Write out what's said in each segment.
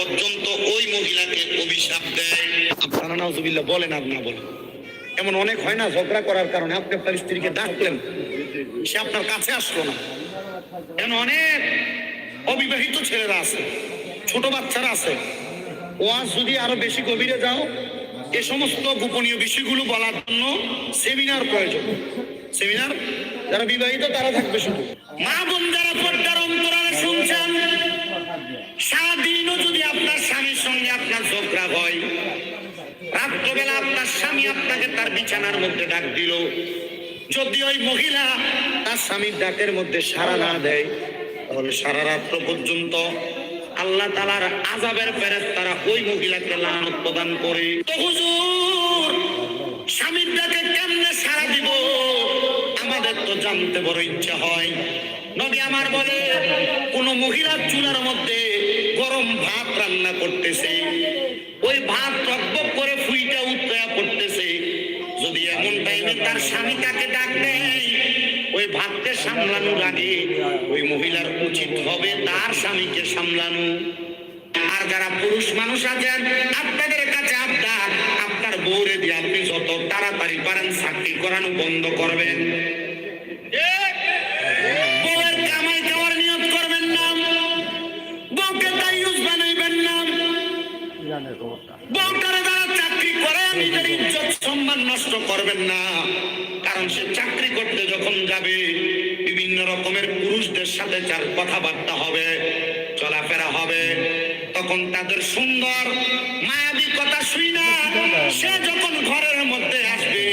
পর্যন্ত ওই মহিলাকে অভিশাপ দেয়। আপনারা বলেন আর না বলেন। এমন অনেক হয় না, ঝগড়া করার কারণে আপনি আপনার স্ত্রীকে ডাকলেন, সে আপনার কাছে আসলো না। এমন অনেক অবিবাহিত ছেলেরা আছে, ছোট বাচ্চারা আছে। ও ওয়াজ যদি আরও বেশি গভীরে যাও, এ সমস্ত গোপনীয় বিষয়গুলো বলার জন্য সেমিনার প্রয়োজন। সেমিনার, যারা বিবাহিত তারা থাকবে শুধু। মা বোন যারা পর্দার অন্তরালে শুনছেন সারাদিনও যদি আপনার স্বামীর সঙ্গে আপনার ঝগড়া হয়, রাত্রবেলা আপনার স্বামী আপনাকে তার বিছানার মধ্যে ডাক দিল। যদি ওই মহিলা তার স্বামীর ডাকের মধ্যে সাড়া না দেয়, তাহলে সারা রাত্র পর্যন্ত আল্লাহ তালার আজাবের ফেরেস তারা ওই মহিলাকে লানত প্রদান করে। হুজুর, স্বামীর ডাকে কেমনে সাড়া দিব? আমাদের তো জানতে বড় ইচ্ছা হয়। নবী আমার বলে, কোন মহিলার চুলার মধ্যে গরম ভাত রান্না করতেছে, ওই ভাত টকবক করে ফুইটা উত্তয়া করতেছে। যদি এমন টাইমে তার স্বামী তাকে ডাক দেয়, ওই ভাতকে সামলানোর আগে ওই মহিলার উচিত হবে তার স্বামীকে সামলানো। আর যারা পুরুষ মানুষ আছেন, আপনাদের কাছে আবদার, আপনার বউরে দিয়ে আপনি যত তাড়াতাড়ি পারেন, চাকরি করানো বন্ধ করবেন। না। কারণ সে চাকরি করতে যখন যাবে, বিভিন্ন রকমের পুরুষদের সাথে যার কথাবার্তা হবে, চলাফেরা হবে, তখন তাদের সুন্দর, মায়াবী কথা শুই না। সে যখন ঘরের মধ্যে আসবে,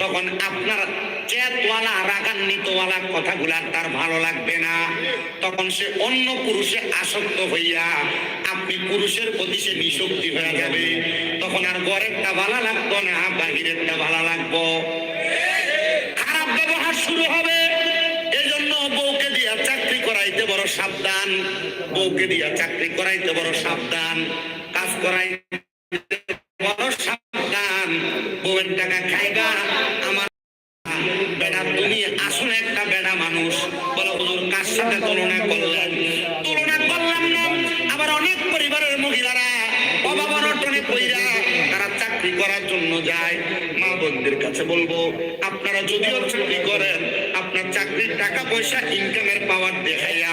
তখন আপনার চেতওয়ালা রাগান্বিতওয়ালা কথাগুলা তার ভালো লাগবে না। তখন সে অন্য পুরুষে আসক্ত হইয়া আপনি পুরুষের প্রতি সে নিশক্তি হয়ে যাবে। তখন আর ঘরেরটা ভালো লাগতো না, বাহিরেরটা ভালো লাগবো। খারাপ ব্যবহার শুরু হবে। এজন্য বউকে দিয়া চাকরি করাইতে বড় সাবধান। বউকে দিয়া চাকরি করাইতে বড় সাবধান। কাজ করাইতে করার জন্য যায় মা বোনদের কাছে বলব আপনারা যদিও চাকরি করেন আপনার চাকরির টাকা পয়সা ইনকামের পাওয়ার দেখাইয়া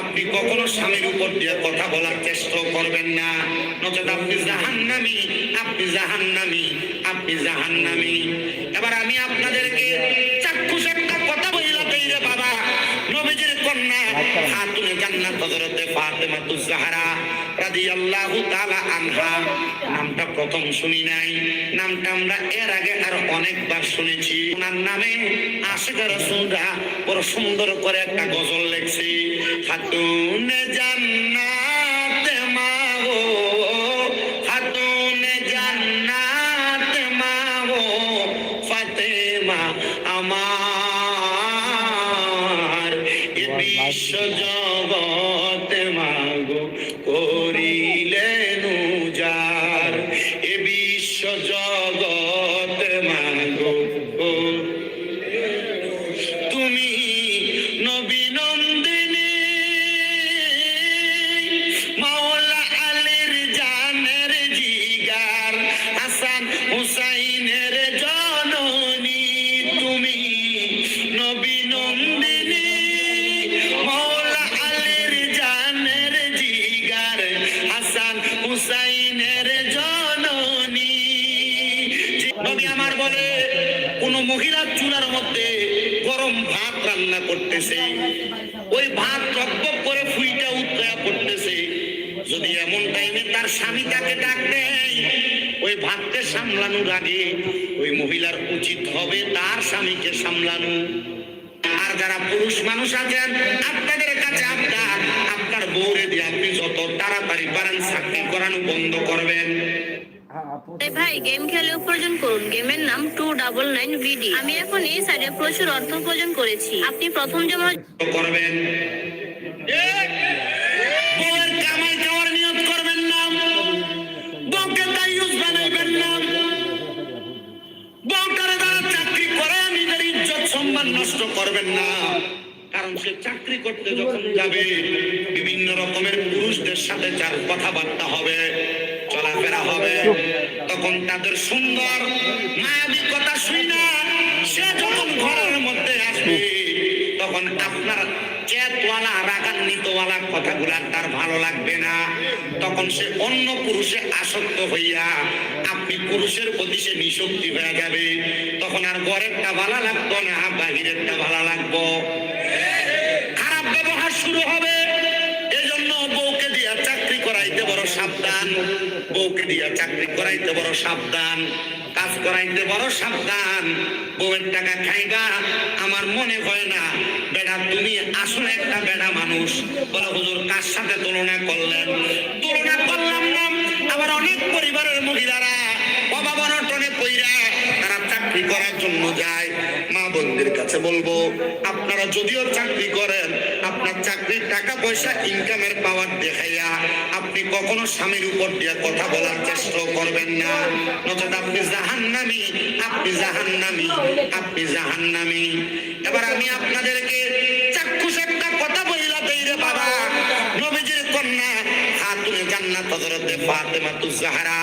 আপনি কখনো স্বামীর উপর দিয়ে কথা বলার চেষ্টা করবেন না। নচেত আপনি জাহান্নামি আপনি জাহান্নামি আপনি জাহান্নামি। এবার আমি আপনাদেরকে চাক্ষুষ একটা কথা দেই রে বাবা। নবীজির কন্যা খাতুনে জান্নাত হযরতে ফাতেমাতুজ জাহরা নামটা প্রথম শুনি নাই। নামটা আমরা এর আগে আর অনেকবার শুনেছি। ওনার নামে আশিকা রাসূলরা বড় সুন্দর করে একটা গজল লেখছে খাতুন জান্নাত মহিলার চুলার মধ্যে গরম ভাত রান্না করতেছে। ওই ভাত টকবক করে ফুইটা উত্তয়া পড়তেছে যদি এমন টাইমে তার স্বামী তাকে ডাক ওই ভাতকে সামলানোর আগে ওই মহিলার উচিত হবে তার স্বামীকে সামলানো। আর যারা পুরুষ মানুষ আছেন, আপনাদের কাছে আপনার আপনার বউরে দিয়ে আপনি যত তাড়াতাড়ি পারেন, চাকরি করানো বন্ধ করবেন। ভাই গেম খেলে উপার্জন করুন। গেমের নাম টু ডাবল নাইন ভিডি আমি এখন এই সাইডে প্রচুর অর্থ উপার্জন করেছি। আপনি প্রথম জমা করবেন। সম্মান নষ্ট করবেন না। কারণ সে চাকরি করতে যখন যাবে বিভিন্ন রকমের পুরুষদের সাথে যার কথাবার্তা হবে। তখন তাদের সুন্দর মায়াবী কথা সে যখন ঘরের মধ্যে আসবে, তখন আপনার চেতওয়ালা, রাগান্বিতওয়ালা কথাগুলা তার ভালো লাগবে না। তখন সে অন্য পুরুষে আসক্ত হইয়া আপনি পুরুষের প্রতি সে নিশক্তি হয়ে যাবে। তখন আর ঘরেরটা ভালো লাগতো না, বাহিরেরটা ভালো লাগবো। খারাপ ব্যবহার শুরু হবে সাবধান। বউকে দিয়া চাকরি করাইতে বড় সাবধান, কাজ করাইতে বড় সাবধান। বউয়ের টাকা খাইবা, আমার মনে হয় না বেড়া তুমি আসলে একটা বেড়া মানুষ। বলে, হুজুর, কার সাথে তুলনা করলেন? কাছে বলব, আপনারা যদিও চাকরি করেন, আপনার চাকরির টাকা পয়সা ইনকামের পাওয়ার দেখাইয়া আপনি কখনো স্বামীর উপর দিয়ে কথা বলার চেষ্টা করবেন না। নচেত আপনি জাহান জাহান্নামি, আপনি জাহান জাহান্নামি, আপনি জাহান জাহান্নামি। এবার আমি আপনাদেরকে চাক্ষুষ একটা কথা বলিলা দেই রে বাবা। নবীজির কন্যা খাতুনে জান্নাত হযরত ফাতেমা তুজ জাহরা।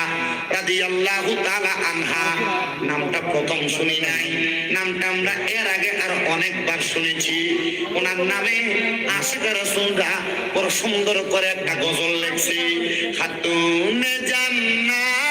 নামটা প্রথম শুনি নাই। নামটা আমরা এর আগে আর অনেকবার শুনেছি। ওনার নামে সুন্দর করে একটা গজল লেখছি, খাতুন জান্নাত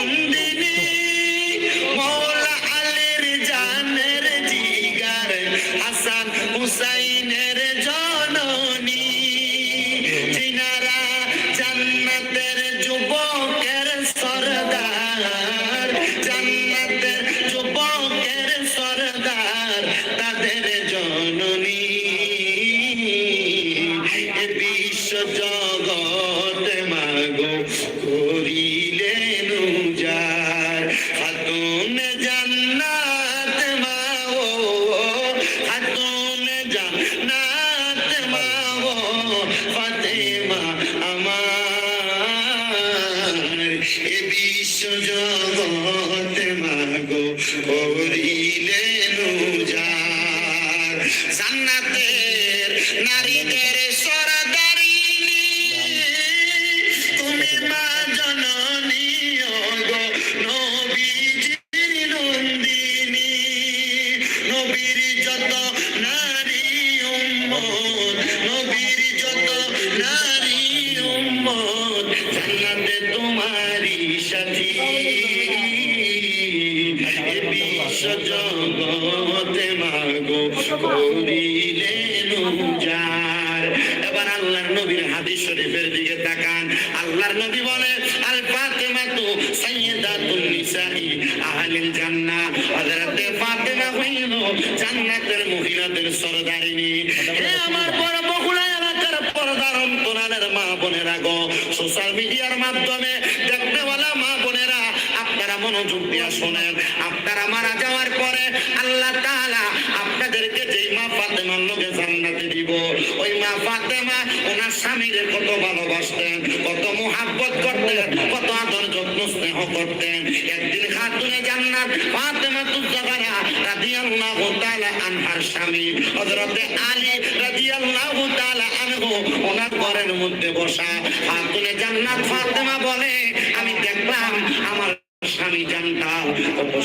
তাদের জননী। বিশ্ব জগৎ মাগো করিলেন উজার খাতুন জান্নাত মাগো খাতুন জান্নাত মাগো ফাতেমা আমার। এ বিশ্ব জগৎ আল্লাহর নবীর হাদিস শরীফের দিকে তাকান। আল্লাহর নবী বলে আল ফাতেমা তু সাইয়্যিদাতুন নিসাই আহলিল জান্নাহ। হযরতে ফাতেমা হইল জান্নাতের মহিলাদের সরদারিনী। হে আমার বড় বগুড়া এলাকার পর্দার অন্তরালের মা বোনেরা গো। সোশ্যাল মিডিয়ার মাধ্যমে দেখতেওয়ালা মা বোনেরা মনোযোগ দিয়ে শোনেন। আপনারা মারা যাওয়ার পরে আল্লাহ তাআলা আপনাদেরকে যেই মা ফাতেমার লোকে জান্নাতে দিব। ওই মা ফাতেমা ওনার স্বামীরে কত ভালোবাসতেন, কত মোহাব্বত করতেন, কত আদর যত্ন স্নেহ করতেন। একদিন খাতুনে জান্নাত ফাতেমা তুজাগারা রাদিয়াল্লাহু তাআলা আনহার স্বামী, হযরতে আলী রাদিয়াল্লাহু তাআলা আনহু ওনার ঘরের মধ্যে বসা। খাতুনে জান্নাত ফাতেমা বলে, আমি দেখলাম আমার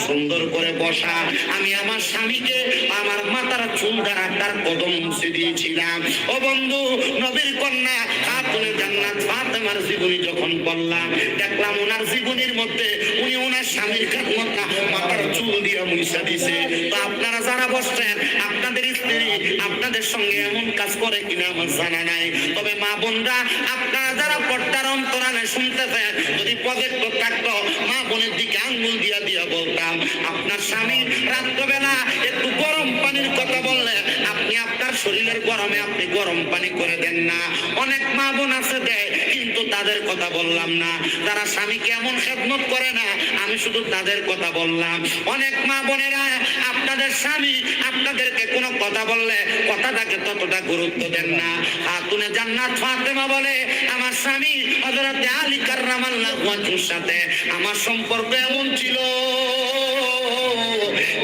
সুন্দর করে বসা। আমি আমার স্বামীকে, আমার মাথার চুল দ্বারা তার কদম মুছে দিয়েছিলাম। ও বন্ধু, নবীর কন্যা খাতুনে জান্নাত ফাতেমার জীবনী যখন বললাম দেখলাম ওনার জীবনীর মধ্যে উনি ওনার স্বামীর কাছে মাথার চুল দিয়ে মুইসা দিছে তো আপনারা যারা বসছেন, আপনাদের স্ত্রী আপনাদের সঙ্গে এমন কাজ করে কিনা আমার জানা নাই। তবে মা বোনরা, আপনারা যারা পর্দার অন্তরানে শুনতেছেন, যদি প্রজেক্ট থাকতো, মা বোনের দিকে আঙ্গুল দিয়া দিয়া বলতাম আপনার স্বামী রাত্রবেলা একটু গরম পানির কথা শরীরের গরমে আপনি গরম পানি করে দেন না। অনেক মা বোন আছে দেয় কিন্তু তাদের কথা বললাম না। তারা স্বামীকে এমন খেদমত করে না, আমি শুধু তাদের কথা বললাম। অনেক মা বোনেরা, আপনাদের স্বামী আপনাদেরকে কোনো কথা বললে কথাটাকে ততটা গুরুত্ব দেন না। আর হাতুনে জান্নাত ফাতেমা বলে, আমার স্বামী হযরতে আলী কাররামাল্লাহু ওয়াজহুর সাথে আমার সম্পর্ক এমন ছিল।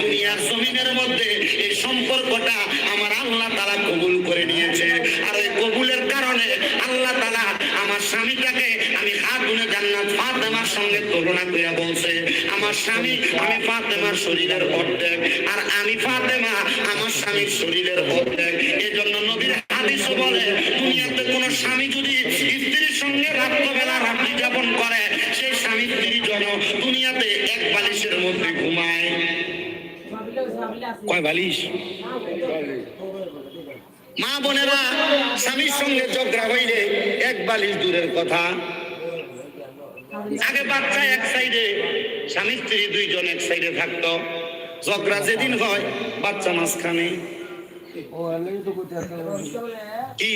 দুনিয়ার জমিনের মধ্যে এই সম্পর্কটা আমার আল্লাহ তালা কবুল করে নিয়েছে। আর ওই কবুলের কারণে আল্লাহ তালা আমার স্বামীটাকে আমি হাতুনে জান্নাত ফাতেমার সঙ্গে তুলনা করে বলছে, আমার স্বামী, আমি ফাতেমার শরীরের অর্ধেক, আর আমি ফাতেমা আমার স্বামীর শরীরের অর্ধেক। এই জন্য নবীর হাদিস বলে, দুনিয়াতে কোনো স্বামী যদি কয় বালিশ? মা বোনেরা, স্বামীর সঙ্গে ঝগড়া হইলে এক বালিশ দূরের কথা। আগে বাচ্চা এক সাইডে, স্বামী স্ত্রী দুইজন এক সাইডে থাকতো। ঝগড়া যেদিন হয়, বাচ্চা মাঝখানে। কি?